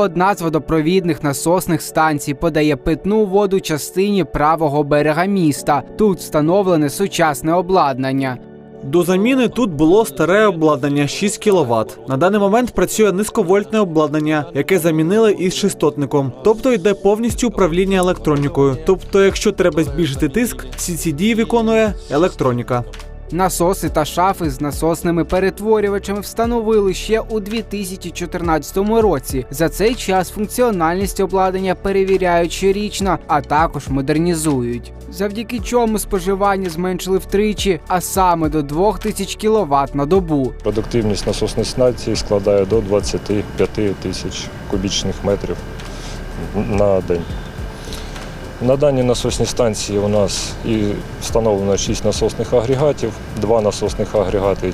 Одна з водопровідних насосних станцій подає питну воду частині правого берега міста. Тут встановлене сучасне обладнання. До заміни тут було старе обладнання 6 кВт. На даний момент працює низьковольтне обладнання, яке замінили із шестотником. Тобто йде повністю управління електронікою. Тобто, якщо треба збільшити тиск, всі ці дії виконує електроніка. Насоси та шафи з насосними перетворювачами встановили ще у 2014 році. За цей час функціональність обладнання перевіряють щорічно, а також модернізують. Завдяки чому споживання зменшили втричі, а саме до 2000 кВт на добу. Продуктивність насосної станції складає до 25 тисяч кубічних метрів на день. На даній насосній станції у нас і встановлено 6 насосних агрегатів, два насосних агрегати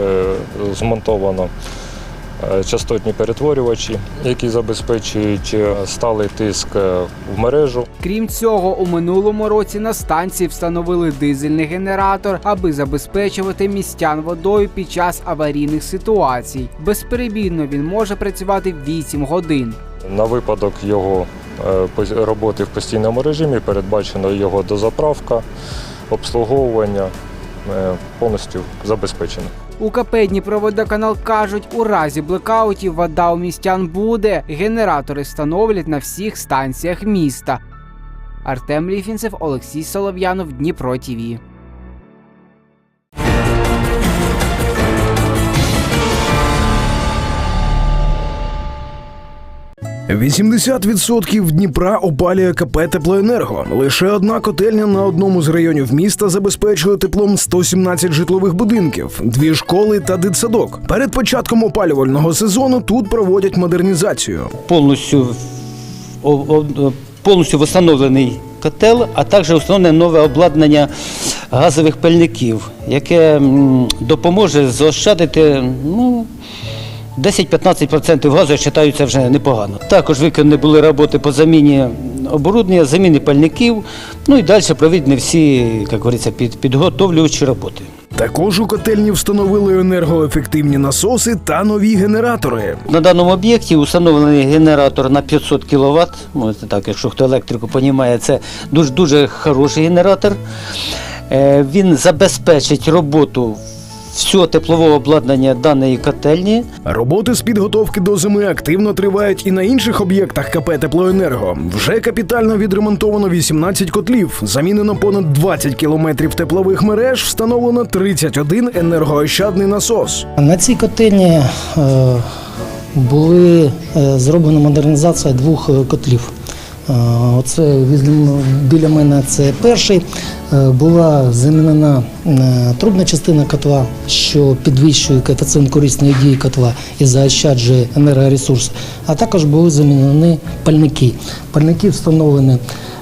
е, змонтовано е, частотні перетворювачі, які забезпечують е, сталий тиск в мережу. Крім цього, у минулому році на станції встановили дизельний генератор, аби забезпечувати містян водою під час аварійних ситуацій. Безперебійно він може працювати 8 годин. На випадок його роботи в постійному режимі передбачено його дозаправка, обслуговування е, повністю забезпечено. У КП Дніпроводоканал кажуть, у разі блекаутів вода у містян буде. Генератори встановлять на всіх станціях міста. Артем Ліфінцев, Олексій Солов'янов, Дніпро ТІВІ. 80% Дніпра опалює КП Теплоенерго. Лише одна котельня на одному з районів міста забезпечує теплом 117 житлових будинків, дві школи та дитсадок. Перед початком опалювального сезону тут проводять модернізацію. повністю, повністю встановлений котел, а також встановлене нове обладнання газових пальників, яке допоможе заощадити ну, 10-15% газу, я вважаю, це вже непогано. Також виконані були роботи по заміні оборудовання, заміни пальників, ну і далі проведені всі, як говориться, під, підготовлюючі роботи. Також у котельні встановили енергоефективні насоси та нові генератори. На даному об'єкті установлений генератор на 500 кВт. Можете так, якщо хто електрику розуміє, це дуже, дуже хороший генератор. Е, Він забезпечить роботу всього теплового обладнання даної котельні. Роботи з підготовки до зими активно тривають і на інших об'єктах КП Теплоенерго. Вже капітально відремонтовано 18 котлів, замінено понад 20 кілометрів теплових мереж, встановлено 31 енергоощадний насос. На цій котельні е, були е, зроблена модернізація двох е, котлів. Оце біля мене це перший. Е, Була замінена е, трубна частина котла, що підвищує коефіцієнт корисної дії котла і заощаджує енергоресурс. А також були замінені пальники. Пальники встановлені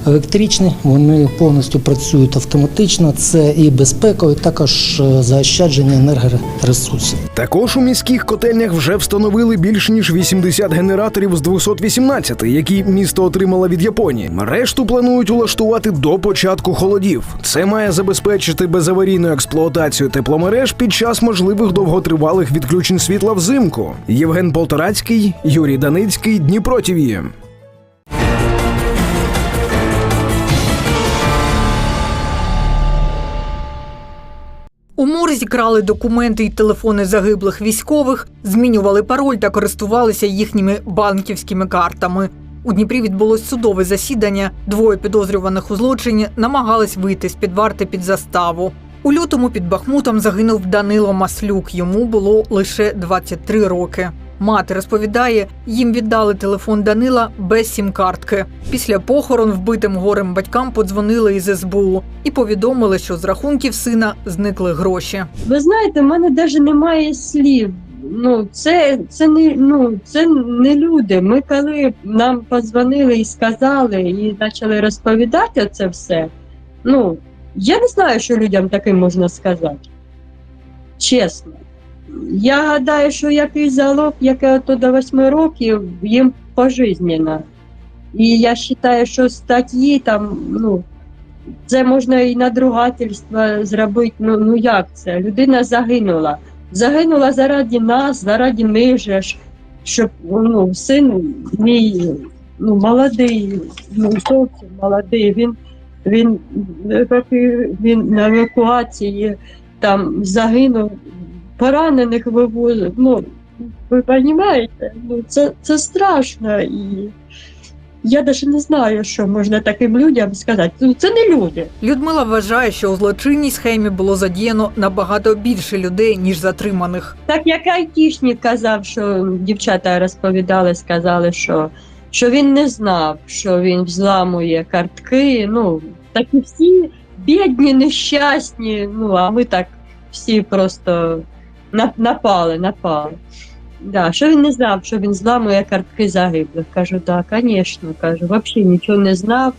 електричні, вони повністю працюють автоматично. Це і безпеково, і також е, заощадження енергоресурсів. Також у міських котельнях вже встановили більш ніж 80 генераторів з 218, які місто отримало від Японії. Решту планують улаштувати до початку холодів. Це має забезпечити безаварійну експлуатацію тепломереж під час можливих довготривалих відключень світла взимку. Євген Полторацький, Юрій Даницький, Дніпро ТІВІ. У морзі крали документи і телефони загиблих військових, змінювали пароль та користувалися їхніми банківськими картами. У Дніпрі відбулось судове засідання. Двоє підозрюваних у злочині намагались вийти з під варти під заставу. У лютому під Бахмутом загинув Данило Маслюк. Йому було лише 23 роки. Мати розповідає, їм віддали телефон Данила без сім-картки. Після похорон вбитим горем батькам подзвонили із СБУ і повідомили, що з рахунків сина зникли гроші. Ви знаєте, в мене навіть немає слів. Ну, це, це не ну це не люди. Ми коли нам позвонили і сказали, і почали розповідати це все. Ну я не знаю, що людям таким можна сказати. Чесно. Я гадаю, що який залог, яке то до восьми років, їм пожизненно. І я вважаю, що статті там, ну, це можна і надругательство зробити. Ну, ну як це? Людина загинула. Загинула заради нас, заради ми же ж. щоб ну, син мій ну, молодий, ну, зовсім молодий, він, він, еваку- він на евакуації там загинув, поранених вивозив. Ну, ви розумієте, ну, це, це страшно. І я навіть не знаю, що можна таким людям сказати. Ну, це не люди. Людмила вважає, що у злочинній схемі було задіяно набагато більше людей, ніж затриманих. Так як айтішник казав, що дівчата розповідали, сказали, що, що він не знав, що він взламує картки. Ну, так і всі бідні, нещасні. Ну, а ми так всі просто напали, напали. Да, що він не знав, що він зламує картки загиблих. Кажу, так, звісно, кажу, взагалі нічого не знав.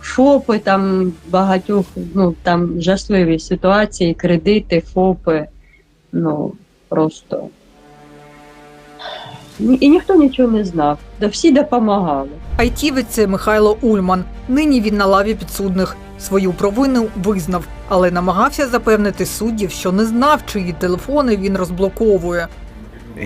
ФОПи там багатьох, ну там жахливі ситуації, кредити, ФОПи. Ну, просто. І ніхто нічого не знав, да всі допомагали. Айтівець Михайло Ульман. Нині він на лаві підсудних. Свою провину визнав, але намагався запевнити суддів, що не знав, чиї телефони він розблоковує.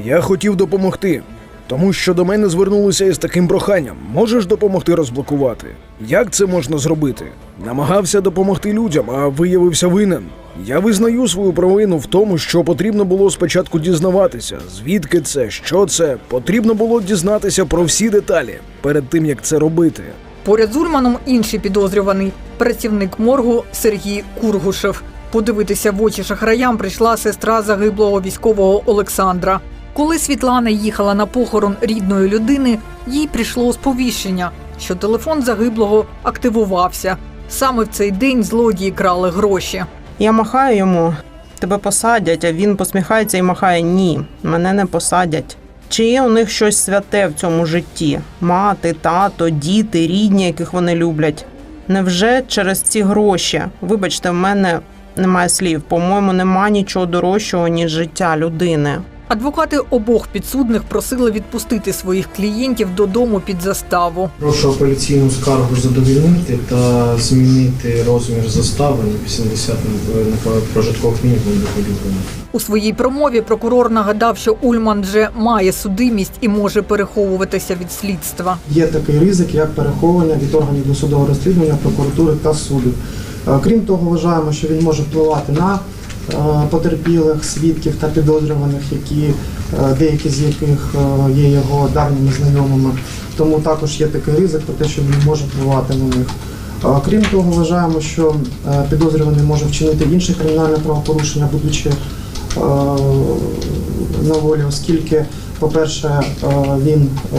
Я хотів допомогти, тому що до мене звернулися із таким проханням: можеш допомогти розблокувати? Як це можна зробити? Намагався допомогти людям, а виявився винен. Я визнаю свою провину в тому, що потрібно було спочатку дізнаватися, звідки це, що це. Потрібно було дізнатися про всі деталі перед тим, як це робити. Поряд з Ульманом інший підозрюваний працівник моргу Сергій Кургушев. Подивитися в очі шахраям прийшла сестра загиблого військового Олександра. Коли Світлана їхала на похорон рідної людини, їй прийшло сповіщення, що телефон загиблого активувався. Саме в цей день злодії крали гроші. Я махаю йому, тебе посадять, а він посміхається і махає ні, мене не посадять. Чи є у них щось святе в цьому житті? Мати, тато, діти, рідні, яких вони люблять? Невже через ці гроші? Вибачте, в мене немає слів. По-моєму, нема нічого дорожчого, ніж життя людини. Адвокати обох підсудних просили відпустити своїх клієнтів додому під заставу. Прошу апеляційну скаргу задовільнити та змінити розмір застави на 80 на прожиткових мінімум до полюблених. У своїй промові прокурор нагадав, що Ульман вже має судимість і може переховуватися від слідства. Є такий ризик, як переховування від органів досудового розслідування, прокуратури та суду. Е, Крім того, вважаємо, що він може впливати на потерпілих, свідків та підозрюваних, які е, деякі з яких е, є його давніми знайомими. Тому також є такий ризик про те, що він може впливати на них. Е, Крім того, вважаємо, що е, підозрюваний може вчинити інше кримінальне правопорушення, будучи е, на волі, оскільки, по-перше, е, він е,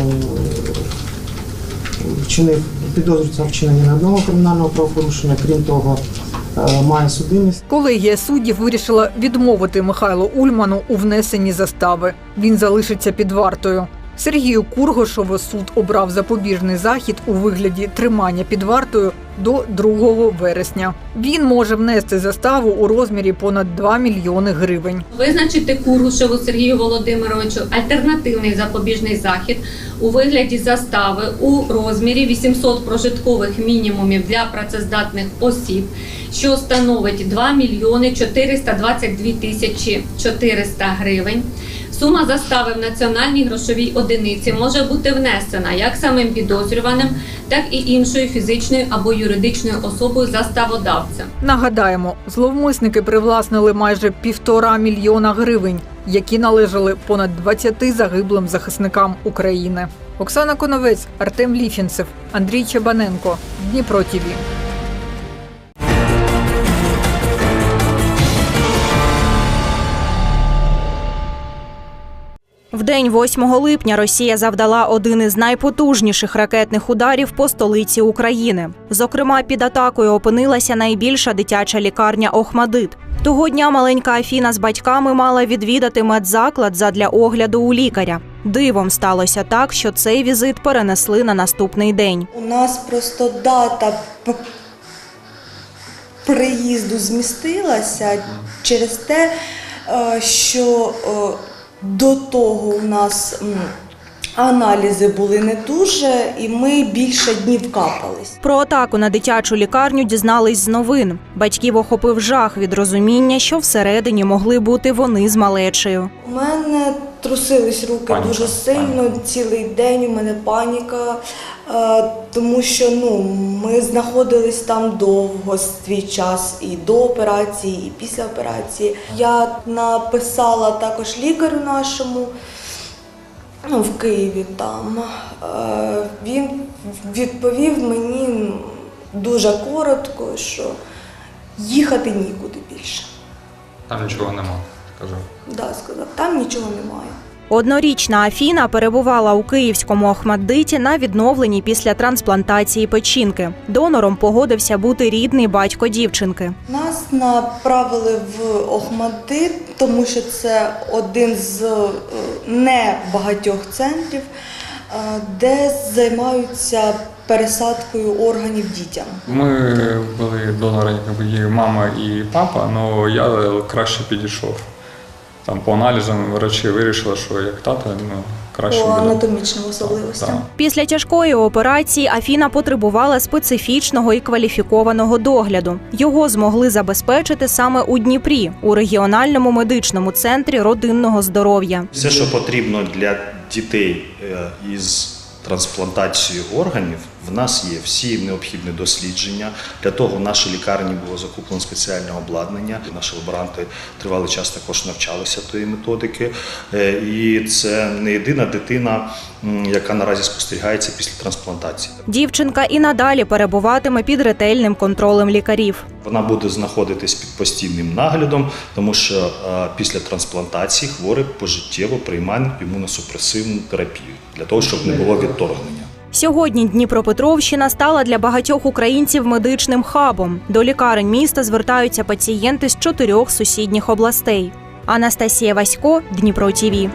вчинив підозрюється в вчиненні не одного кримінального правопорушення, крім того, е, має судимість. Колегія суддів вирішила відмовити Михайлу Ульману у внесенні застави. Він залишиться під вартою. Сергію Кургошову суд обрав запобіжний захід у вигляді тримання під вартою до 2 вересня. Він може внести заставу у розмірі понад 2 мільйони гривень. Визначити Курушеву Сергію Володимировичу альтернативний запобіжний захід у вигляді застави у розмірі 800 прожиткових мінімумів для працездатних осіб, що становить 2 мільйони 422 тисячі 400 гривень. Сума застави в національній грошовій одиниці може бути внесена як самим підозрюваним, так і іншою фізичною або юридичною особою заставодавцем. Нагадаємо, зловмисники привласнили майже півтора мільйона гривень, які належали понад 20 загиблим захисникам України. Оксана Коновець, Артем Ліфінцев, Андрій Чебаненко, Дніпро ТІВІ. В день 8 липня Росія завдала один із найпотужніших ракетних ударів по столиці України. Зокрема, під атакою опинилася найбільша дитяча лікарня Охмадит. Того дня маленька Афіна з батьками мала відвідати медзаклад задля огляду у лікаря. Дивом сталося так, що цей візит перенесли на наступний день. У нас просто дата приїзду змістилася через те, е, що е, до того у нас Аналізи були не дуже, і ми більше днів капались. Про атаку на дитячу лікарню дізнались з новин. Батьків охопив жах від розуміння, що всередині могли бути вони з малечею. У мене трусились руки дуже сильно, цілий день у мене паніка, е, тому що ну, ми знаходились там довго свій час і до операції, і після операції. Я написала також лікарю нашому ну, в Києві там. Е, Він відповів мені дуже коротко, що їхати нікуди більше. Там нічого нема, Так, Да, сказав, там нічого немає. Однорічна Афіна перебувала у київському Охмаддиті на відновленні після трансплантації печінки. Донором погодився бути рідний батько дівчинки. Нас направили в Охмадит, тому що це один з е, небагатьох центрів, е, де займаються пересадкою органів дітям. Ми були донори, якби мама, і папа, але я краще підійшов. Там по аналізам врачі вирішили, що як тато, ну краще По анатомічним особливостям. Так. Після тяжкої операції Афіна потребувала специфічного і кваліфікованого догляду. Його змогли забезпечити саме у Дніпрі, у регіональному медичному центрі родинного здоров'я. Все, що потрібно для дітей е, із трансплантацією органів, в нас є всі необхідні дослідження. Для того в нашій лікарні було закуплено спеціальне обладнання. Наші лаборанти тривалий час також навчалися тої методики. Е, І це не єдина дитина, яка наразі спостерігається після трансплантації. Дівчинка і надалі перебуватиме під ретельним контролем лікарів. Вона буде знаходитись під постійним наглядом, тому що е, після трансплантації хворий пожиттєво приймає імуносупресивну терапію для того, щоб не було відторгнення. Сьогодні Дніпропетровщина стала для багатьох українців медичним хабом. До лікарень міста звертаються пацієнти з чотирьох сусідніх областей. Анастасія Васько, Дніпро ТІВІ.